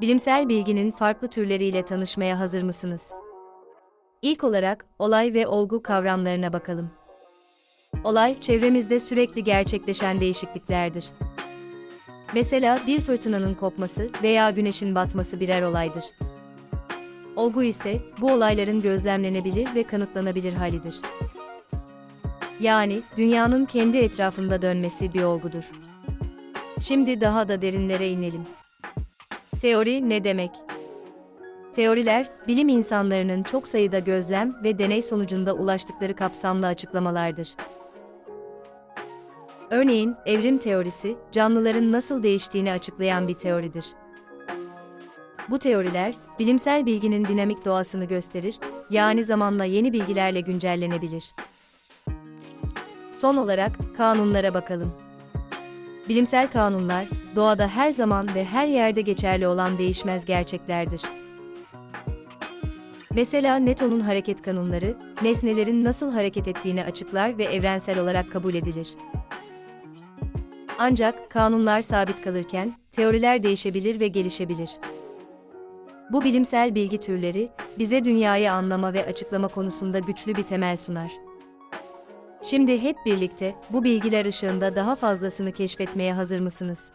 Bilimsel bilginin farklı türleriyle tanışmaya hazır mısınız? İlk olarak olay ve olgu kavramlarına bakalım. Olay, çevremizde sürekli gerçekleşen değişikliklerdir. Mesela bir fırtınanın kopması veya güneşin batması birer olaydır. Olgu ise bu olayların gözlemlenebilir ve kanıtlanabilir halidir. Yani dünyanın kendi etrafında dönmesi bir olgudur. Şimdi daha da derinlere inelim. Teori ne demek? Teoriler, bilim insanlarının çok sayıda gözlem ve deney sonucunda ulaştıkları kapsamlı açıklamalardır. Örneğin, evrim teorisi, canlıların nasıl değiştiğini açıklayan bir teoridir. Bu teoriler, bilimsel bilginin dinamik doğasını gösterir, yani zamanla yeni bilgilerle güncellenebilir. Son olarak, kanunlara bakalım. Bilimsel kanunlar, doğada her zaman ve her yerde geçerli olan değişmez gerçeklerdir. Mesela Newton'un hareket kanunları, nesnelerin nasıl hareket ettiğini açıklar ve evrensel olarak kabul edilir. Ancak kanunlar sabit kalırken teoriler değişebilir ve gelişebilir. Bu bilimsel bilgi türleri bize dünyayı anlama ve açıklama konusunda güçlü bir temel sunar. Şimdi hep birlikte bu bilgiler ışığında daha fazlasını keşfetmeye hazır mısınız?